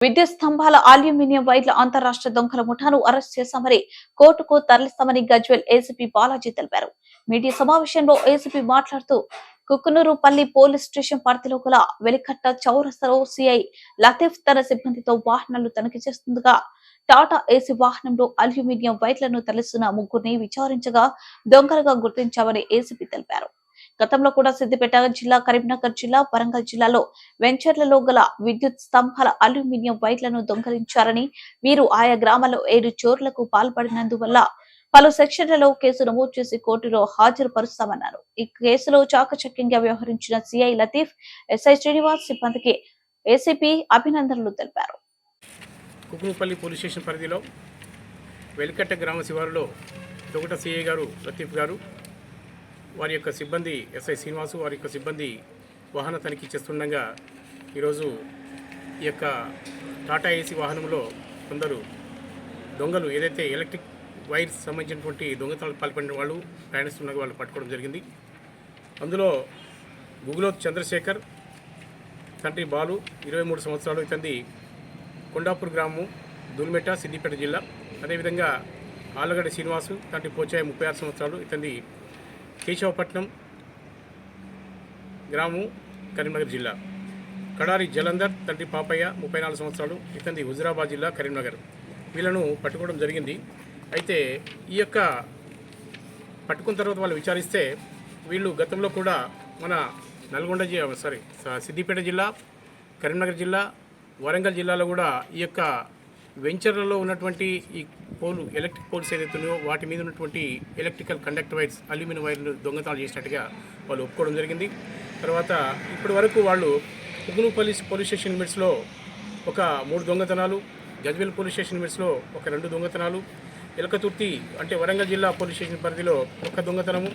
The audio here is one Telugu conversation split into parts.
విద్యుత్ స్తంభాల అల్యూమినియం వైర్ల అంతరాష్ట్ర దొంగల ముఠాను అరెస్ట్ చేశామని కోర్టుకు తరలిస్తామని గజ్వెల్ ఏసీపీ బాలాజీ తెలిపారు. మీడియా సమావేశంలో ఏసీపీ మాట్లాడుతూ కుకునూరుపల్లి పోలీస్ స్టేషన్ పరిధిలో గల వెలికట్ట చౌరస్తలో సిఐ లతీఫ్ తన సిబ్బందితో వాహనాలు తనిఖీ చేస్తుండగా టాటా ఏసీ వాహనంలో అల్యూమినియం వైర్లను తరలిస్తున్న ముగ్గురిని విచారించగా దొంగలుగా గుర్తించామని ఏసీపీ తెలిపారు. గతంలో కూడా సిద్దిపేట జిల్లా కరీంనగర్ జిల్లా వరంగల్ జిల్లాలో వెంచర్లలో గల విద్యుత్ స్తంభాల అల్యూమినియం వైర్లను దొంగలించారని వీరు ఆయా గ్రామాల్లో ఏడు చోర్లకు పాల్పడినందువల్ల పలు సెక్షన్లలో కేసు నమోదు చేసి కోర్టులో హాజరుపరుస్తామన్నారు. ఈ కేసులో చాకచక్యంగా వ్యవహరించిన సిఐ లతీఫ్ ఎస్ఐ శ్రీనివాస్ సిబ్బందికి ఏసీపీ అభినందనలు తెలిపారు. కుకుమపల్లి పోలీస్ స్టేషన్ పరిధిలో వెలికట్ట గ్రామ శివారులో తొగట సిఐ గారు లతీఫ్ గారు వారి యొక్క సిబ్బంది ఎస్ఐ శ్రీనివాసు వారి యొక్క సిబ్బంది వాహన తనిఖీ చేస్తుండగా ఈరోజు ఈ యొక్క టాటా ఏసీ వాహనంలో కొందరు దొంగలు ఏదైతే ఎలక్ట్రిక్ వైర్స్ సంబంధించినటువంటి దొంగతనాలు పాల్పడిన వాళ్ళు ప్రయాణిస్తున్న వాళ్ళు పట్టుకోవడం జరిగింది. అందులో గుగులోత్ చంద్రశేఖర్ తండ్రి బాలు ఇరవై మూడు సంవత్సరాలు ఇతంది కొండాపూర్ గ్రామం దుల్మెట సిద్దిపేట జిల్లా. అదేవిధంగా ఆలగడ్డ శ్రీనివాసు తండ్రి పోచాయి ముప్పై ఆరు సంవత్సరాలు ఇతంది కేశవపట్నం గ్రామం కరీంనగర్ జిల్లా. కడారి జలంధర్ తండ్రి పాపయ్య ముప్పై నాలుగు సంవత్సరాలు ఇతంది హుజరాబాద్ జిల్లా కరీంనగర్. వీళ్ళను పట్టుకోవడం జరిగింది. అయితే ఈ యొక్క పట్టుకున్న తర్వాత వాళ్ళు విచారిస్తే వీళ్ళు గతంలో కూడా మన నల్గొండ జిల్లా సారీ సిద్దిపేట జిల్లా కరీంనగర్ జిల్లా వరంగల్ జిల్లాలో కూడా ఈ యొక్క వెంచర్లలో ఉన్నటువంటి ఈ పోలు ఎలక్ట్రిక్ పోల్స్ ఏదైతే ఉన్నాయో వాటి మీద ఉన్నటువంటి ఎలక్ట్రికల్ కండక్టర్ వైర్స్ అల్యూమినియం వైర్లు దొంగతనాలు చేసినట్టుగా వాళ్ళు ఒప్పుకోవడం జరిగింది. తర్వాత ఇప్పటి వరకు వాళ్ళు ఉగునుపల్లి పోలీస్ స్టేషన్ లిమిట్స్లో ఒక మూడు దొంగతనాలు గజ్వేల్ పోలీస్ స్టేషన్ లిమిట్స్లో ఒక రెండు దొంగతనాలు ఎలకతుర్తి అంటే వరంగల్ జిల్లా పోలీస్ స్టేషన్ పరిధిలో ఒక దొంగతనము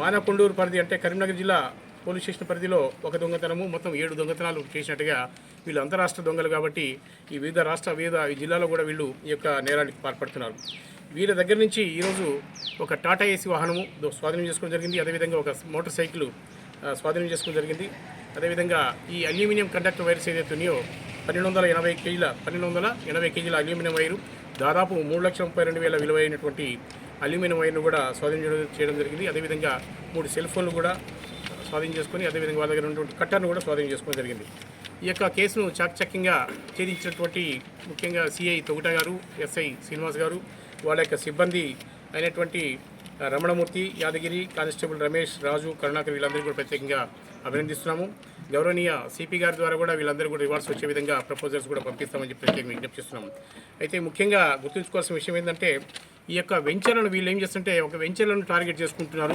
మానకొండూరు పరిధి అంటే కరీంనగర్ జిల్లా పోలీస్ స్టేషన్ పరిధిలో ఒక దొంగతనము మొత్తం ఏడు దొంగతనాలు చేసినట్టుగా వీళ్ళు అంతరాష్ట్ర దొంగలు కాబట్టి ఈ వివిధ రాష్ట్ర వివిధ ఈ జిల్లాలో కూడా వీళ్ళు ఈ యొక్క నేరానికి పాల్పడుతున్నారు. వీళ్ళ దగ్గర నుంచి ఈరోజు ఒక టాటా ఏసీ వాహనము స్వాధీనం చేసుకోవడం జరిగింది. అదేవిధంగా ఒక మోటార్ సైకిల్ స్వాధీనం చేసుకోవడం జరిగింది. అదేవిధంగా ఈ అల్యూమినియం కండక్టర్ వైర్స్ ఏదైతే ఉన్నాయో పన్నెండు వందల ఎనభై కేజీల పన్నెండు వందల ఎనభై కేజీల అల్యూమినియం వైరు దాదాపు మూడు లక్షల ముప్పై రెండు వేల విలువైనటువంటి అల్యూమినియం వైర్ను కూడా స్వాధీనం చేయడం- చేయడం జరిగింది. అదేవిధంగా మూడు సెల్ ఫోన్లు కూడా స్వాధీనం చేసుకొని అదేవిధంగా వాళ్ళ దగ్గర ఉన్నటువంటి కట్టర్ను కూడా స్వాధీనం చేసుకోవడం జరిగింది. ఈ యొక్క కేసును చాకచక్యంగా ఛేదించినటువంటి ముఖ్యంగా సిఐ తొగుట గారు ఎస్ఐ శ్రీనివాస్ గారు వాళ్ళ యొక్క సిబ్బంది అయినటువంటి రమణమూర్తి యాదగిరి కానిస్టేబుల్ రమేష్ రాజు కరుణాకర్ వీళ్ళందరికీ కూడా ప్రత్యేకంగా అభినందిస్తున్నాము. గౌరవనీయ సిపి గారి ద్వారా కూడా వీళ్ళందరూ కూడా రివార్డ్స్ వచ్చే విధంగా ప్రపోజల్స్ కూడా పంపిస్తామని చెప్పి ప్రత్యేకంగా విజ్ఞప్తి చేస్తున్నాము. అయితే ముఖ్యంగా గుర్తుంచుకోవాల్సిన విషయం ఏంటంటే ఈ యొక్క వెంచర్లను వీళ్ళు ఏం చేస్తుంటే ఒక వెంచర్లను టార్గెట్ చేసుకుంటున్నారు.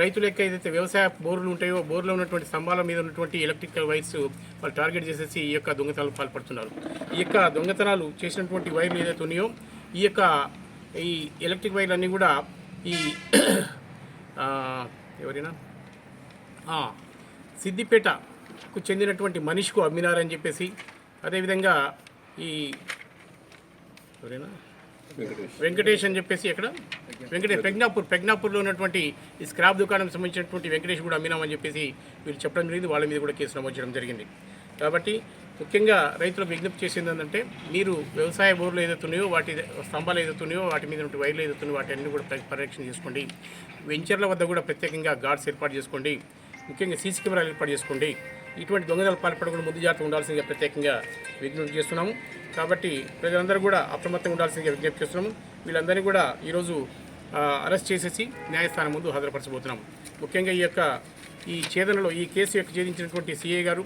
రైతుల యొక్క ఏదైతే వ్యవసాయ బోర్లు ఉంటాయో బోర్లో ఉన్నటువంటి స్తంభాల మీద ఉన్నటువంటి ఎలక్ట్రికల్ వైర్స్ వాళ్ళు టార్గెట్ చేసేసి ఈ యొక్క దొంగతనాలు పాల్పడుతున్నారు. ఈ యొక్క దొంగతనాలు చేసినటువంటి వైర్లు ఏదైతే ఉన్నాయో ఈ యొక్క ఈ ఎలక్ట్రిక్ వైర్లు అన్నీ కూడా ఈ ఎవరైనా? సిద్దిపేటకు చెందినటువంటి మనిషికు అమ్మినారని చెప్పేసి అదేవిధంగా ఈ ఎవరైనా? వెంకటేష్. అని చెప్పేసి ఎక్కడ? వెంకటేష్ ప్రజ్ఞాపూర్ ప్రజ్ఞాపూర్లో ఉన్నటువంటి ఈ స్క్రాప్ దుకాణం సంబంధించినటువంటి వెంకటేష్ కూడా అమ్మినామని చెప్పేసి వీళ్ళు చెప్పడం జరిగింది. వాళ్ళ మీద కూడా కేసు నమోదు చేయడం జరిగింది. కాబట్టి ముఖ్యంగా రైతులకు విజ్ఞప్తి చేసింది ఏంటంటే మీరు వ్యవసాయ బోర్లు ఏదైతున్నాయో వాటి స్తంభాలు ఏదైతున్నాయో వాటి మీద ఉన్న వైర్లు ఏదైతున్నాయో వాటి అన్ని కూడా పరిరక్షణ చేసుకోండి. వెంచర్ల వద్ద కూడా ప్రత్యేకంగా గార్డ్స్ ఏర్పాటు చేసుకోండి. ముఖ్యంగా సీసీ కెమెరాలు ఏర్పాటు చేసుకోండి. ఇటువంటి దొంగతనాలు పాల్పడకుండా ముందు జాగ్రత్త ఉండాల్సిందిగా ప్రత్యేకంగా విజ్ఞప్తి చేస్తున్నాము. కాబట్టి ప్రజలందరూ కూడా అప్రమత్తంగా ఉండాల్సిందిగా విజ్ఞప్తి చేస్తున్నాము. వీళ్ళందరినీ కూడా ఈరోజు అరెస్ట్ చేసేసి న్యాయస్థానం ముందు హాజరుపరచబోతున్నాము. ముఖ్యంగా ఈ యొక్క ఈ ఛేదనలో ఈ కేసు యొక్క ఛేదించినటువంటి సిఐ గారు